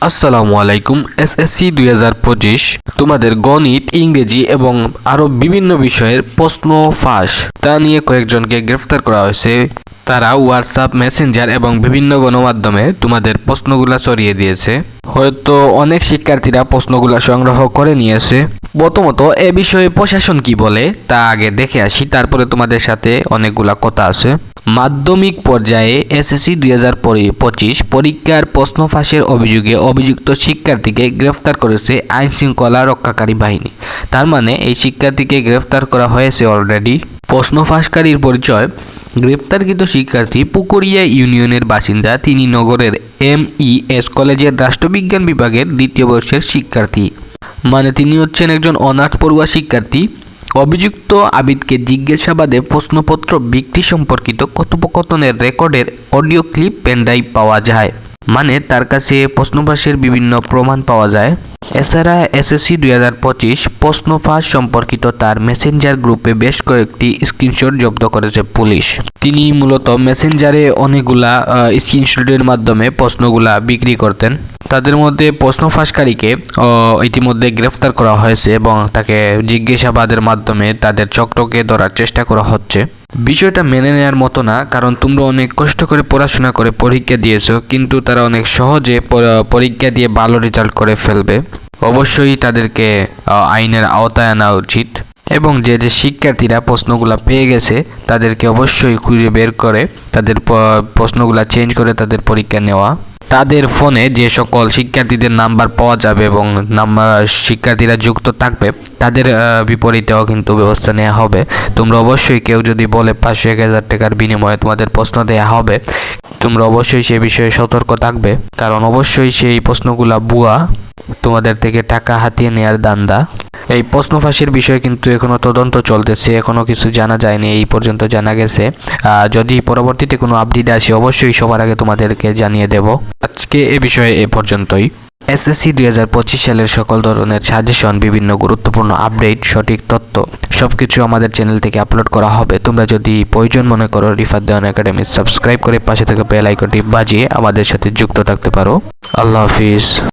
আসসালামু আলাইকুম, এসএসসি দুই হাজার পঁচিশ। তোমাদের গণিত, ইংরেজি এবং আরও বিভিন্ন বিষয়ের প্রশ্ন ফাঁস। তা নিয়ে কয়েকজনকে গ্রেফতার করা হয়েছে। তারা হোয়াটসঅ্যাপ, মেসেঞ্জার এবং বিভিন্ন গণমাধ্যমে তোমাদের প্রশ্নগুলা ছড়িয়ে দিয়েছে। হয়তো অনেক শিক্ষার্থীরা প্রশ্নগুলা সংগ্রহ করে নিয়েছে। প্রথমত, এ বিষয়ে প্রশাসন কি বলে তা আগে দেখে আসি, তারপরে তোমাদের সাথে অনেকগুলা কথা আছে। মাধ্যমিক পর্যায়ে এসএসসি দুই হাজার পঁচিশ পরীক্ষার প্রশ্ন ফাঁসের অভিযোগে অভিযুক্ত শিক্ষার্থীকে গ্রেফতার করেছে আইন শৃঙ্খলা রক্ষাকারী বাহিনী। তার মানে এই শিক্ষার্থীকে গ্রেফতার করা হয়েছে অলরেডি প্রশ্ন ফাঁসকারীর পরিচয়, গ্রেফতারকৃত শিক্ষার্থী পুকুরিয়া ইউনিয়নের বাসিন্দা, তিনি নগরের এম ই এস কলেজের রাষ্ট্রবিজ্ঞান বিভাগের দ্বিতীয় বর্ষের শিক্ষার্থী। মানে তিনি হচ্ছেন একজন অনার্স পড়ুয়া শিক্ষার্থী। অভিযুক্ত আবিদকে জিজ্ঞাসাবাদে প্রশ্নপত্র বিক্রি সম্পর্কিত কথোপকথনের রেকর্ডের অডিও ক্লিপ পেনড্রাইভ পাওয়া যায়। মানে তার কাছে প্রশ্নফাঁসের বিভিন্ন প্রমাণ পাওয়া যায়। এছাড়া এসএসসি দুই হাজার পঁচিশ প্রশ্নফাঁস সম্পর্কিত তার মেসেঞ্জার গ্রুপে বেশ কয়েকটি স্ক্রিনশট জব্দ করেছে পুলিশ। তিনি মূলত মেসেঞ্জারে অনেকগুলা স্ক্রিনশটের মাধ্যমে প্রশ্নগুলা বিক্রি করতেন। তাদের মধ্যে প্রশ্ন ফাঁসকারীকে ইতিমধ্যে গ্রেফতার করা হয়েছে এবং তাকে জিজ্ঞাসাবাদের মাধ্যমে তাদের চক্রকে ধরার চেষ্টা করা হচ্ছে। বিষয়টা মেনে নেওয়ার মতো না, কারণ তোমরা অনেক কষ্ট করে পড়াশোনা করে পরীক্ষা দিয়েছ, কিন্তু তারা অনেক সহজে পরীক্ষা দিয়ে ভালো রেজাল্ট করে ফেলবে। অবশ্যই তাদেরকে আইনের আওতায় আনা উচিত এবং যে যে শিক্ষার্থীরা প্রশ্নগুলো পেয়ে গেছে, তাদেরকে অবশ্যই খুঁজে বের করে, তাদের প্রশ্নগুলো চেঞ্জ করে তাদের পরীক্ষা নেওয়া। তাদের ফোনে যে সকল শিক্ষার্থীদের নাম্বার পাওয়া যাবে এবং নাম্বার শিক্ষার্থীরা যুক্ত থাকবে, তাদের বিপরীতেও কিন্তু ব্যবস্থা নেওয়া হবে। তোমরা অবশ্যই কেউ যদি বলে পাঁচশো এক হাজার টাকার বিনিময়ে তোমাদের প্রশ্ন দেওয়া হবে, তোমরা অবশ্যই সে বিষয়ে সতর্ক থাকবে। কারণ অবশ্যই সেই প্রশ্নগুলা বুয়া তোমাদের থেকে টাকা হাতিয়ে নেয়ার দান্দা। এই প্রশ্ন ফাঁসির বিষয়ে কিন্তু এখনও তদন্ত চলতেছে, এখনও কিছু জানা যায়নি, এই পর্যন্ত জানা গেছে। যদি পরবর্তীতে কোনো আপডেট আসে, অবশ্যই সবার আগে তোমাদেরকে জানিয়ে দেব। আজকে এ বিষয়ে এ পর্যন্তই। এসএসসি দুই হাজার পঁচিশ সালের সকল ধরনের সাজেশন, বিভিন্ন গুরুত্বপূর্ণ আপডেট, সঠিক তথ্য, সবকিছু আমাদের চ্যানেল থেকে আপলোড করা হবে। তোমরা যদি প্রয়োজন মনে করো, রিফাত দেওয়ান একাডেমি সাবস্ক্রাইব করে পাশে থেকে বেল আইকনটি বাজিয়ে আমাদের সাথে যুক্ত থাকতে পারো। আল্লাহ হাফিজ।